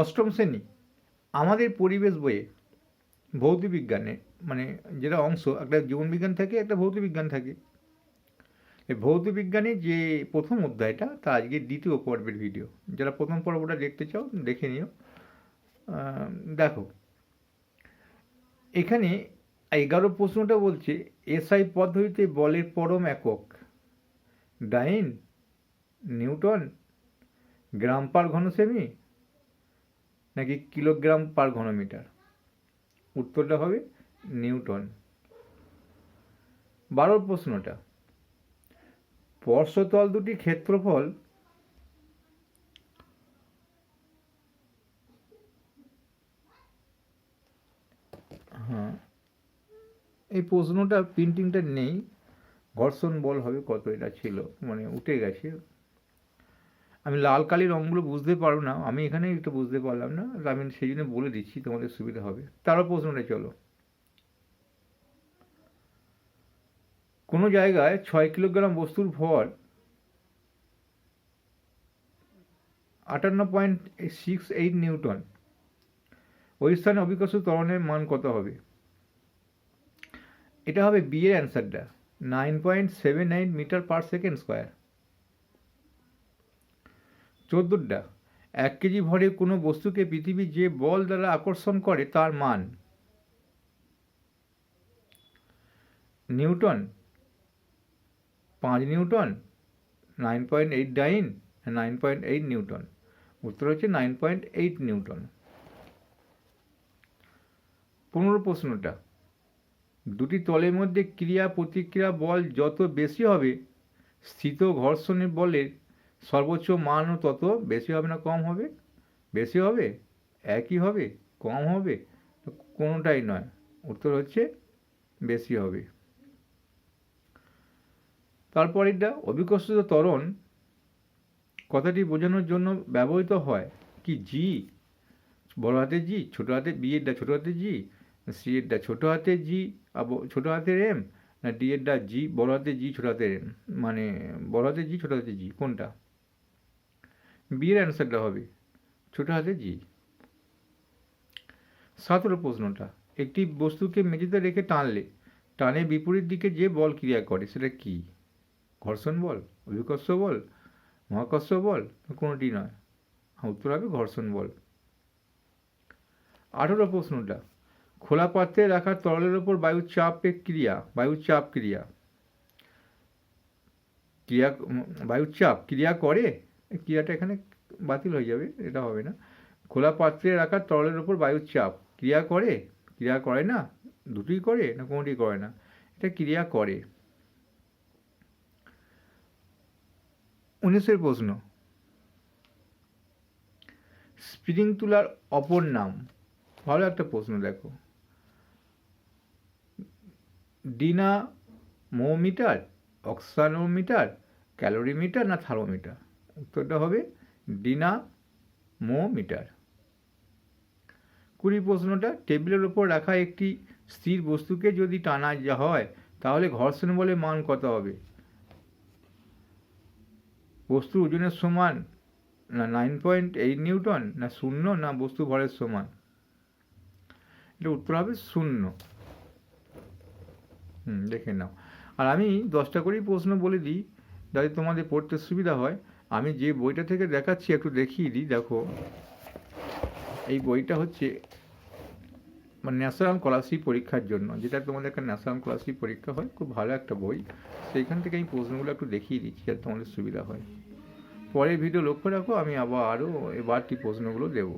অষ্টম শ্রেণি। আমাদের পরিবেশ বইয়ে ভৌত বিজ্ঞানে মানে যেটা অংশ, একটা জীবনবিজ্ঞান থাকে, একটা ভৌত বিজ্ঞান থাকে। এই ভৌত যে প্রথম অধ্যায়টা, তা আজকে দ্বিতীয় পর্বের ভিডিও যারা প্রথম পর্বটা দেখতে চাও, দেখে নিও। দেখো। এখানে এগারো প্রশ্নটা বলছে, এসআই পদ্ধতিতে বলের পরম একক। ডাইন, নিউটন, গ্রাম পার ঘন সেমি নাকি কিলোগ্রাম পার ঘনমিটার? উত্তরটা হবে নিউটন। বারোর প্রশ্নটা স্পর্শতল দুটি ক্ষেত্রফল হ্যাঁ এই প্রশ্নটা প্রিন্টিংটা নেই। ঘর্ষণ বল হবে কত, এটা ছিল মানে উঠে গেছে। আমি লাল কালি রঙগুলো বুঝতে পারব না, আমি এখানে একটু বুঝতে পারলাম না আমি সেই জন্য বলে দিচ্ছি, তোমাদের সুবিধা হবে। তারও প্রশ্নটা চলো। কোনো জায়গায় ছয় কিলোগ্রাম বস্তুর ভর আটান্ন পয়েন্ট সিক্স এইট নিউটন? ওই স্থানে অভিকর্ষ ত্বরণের মান কত হবে? এটা হবে বিয়ের অ্যান্সারটা, nine point seven nine metre per second square. চোদ্দোটা। এক কেজি ভরে কোনো বস্তুকে পৃথিবী যে বল দ্বারা আকর্ষণ করে তার মান। নিউটন। পাঁচ newton, nine point eight dyne, nine point eight newton. উত্তর হচ্ছে নাইন পয়েন্ট এইট নিউটন। পনেরো প্রশ্নটা। দুটি তলের মধ্যে ক্রিয়া প্রতিক্রিয়া বল যত বেশি হবে, স্থিত ঘর্ষণের বলের সর্বোচ্চ মানও তত বেশি হবে না কম হবে? বেশি হবে? একই হবে? কম হবে? কোনোটাই নয়। উত্তর হচ্ছে বেশি হবে। তারপর এটা অভিকর্ষিত ত্বরণ কথাটি বোঝানোর জন্য ব্যবহৃত হয়। কি? জি বড় হাতে জি ছোটো হাতে বি এরটা ছোটো হাতে জি সি এরটা ছোটো হাতে জি ছোট হাতের এম না ডি এরটা জি বড় হাতে জি ছোটো হাতের এম মানে বড় হাতে জি ছোটো হাতে জি কোনটা? বি এর অ্যান্সারটা হবে। ছোট হাতে জি। সতেরো প্রশ্নটা, একটি বস্তুকে মেঝেতে রেখে টানলে, টানে বিপরীত দিকে যে বল ক্রিয়া করে, সেটা কি? ঘর্ষণ বল, অভিকর্ষ বল, মহাকর্ষ বল কোনোটি নয়? হ্যাঁ উত্তর হবে ঘর্ষণ বল। আঠেরো প্রশ্নটা, খোলা পাত্রে রাখা তরলের ওপর বায়ুর চাপের ক্রিয়া বায়ুর চাপ ক্রিয়া। ক্রিয়া বায়ুর চাপ ক্রিয়া করে ক্রিয়াটা এখানে বাতিল হয়ে যাবে, এটা হবে না। খোলা পাত্রে রাখা তরলের ওপর বায়ুর চাপ। ক্রিয়া করে ক্রিয়া করে না? দুটোই করে না কোনোটি করে না? এটা ক্রিয়া করে। উনিশের প্রশ্ন। স্প্রিং তুলার অপর নাম। ভালো একটা প্রশ্ন, দেখো। ডিনা মোমিটার অক্সানোমিটার, ক্যালোরিমিটার না থার্মোমিটার? উত্তরটা হবে ডিনামোমিটার। কুড়ি প্রশ্নটা, টেবিলের ওপর রাখা একটি স্থির বস্তুকে যদি টানা হয়, তাহলে ঘর্ষণ বলে মান কত হবে? বস্তুর ওজনের সমান না নাইন পয়েন্ট এইট নিউটন, না শূন্য, না বস্তু ভরের সমান? এটা উত্তর হবে শূন্য। হুম, দেখে নাও। আর আমি দশটা করেই প্রশ্ন বলে দিই, যাতে তোমাদের পড়তে সুবিধা হয়। আমি যে বইটা থেকে দেখাচ্ছি, একটু দেখিয়ে দিই, দেখো। এই বইটা হচ্ছে মানে ন্যাশনাল স্কলারশিপ পরীক্ষার জন্য, যেটা তোমাদের একটা ন্যাশনাল স্কলারশিপ পরীক্ষা হয়, খুব ভালো একটা বই। সেইখান থেকে আমি প্রশ্নগুলো একটু দেখিয়ে দিচ্ছি, যাতে তোমাদের সুবিধা হয়। পরের ভিডিও লক্ষ্য রাখো, আমি আবার আরও এবারটি প্রশ্নগুলো দেবো।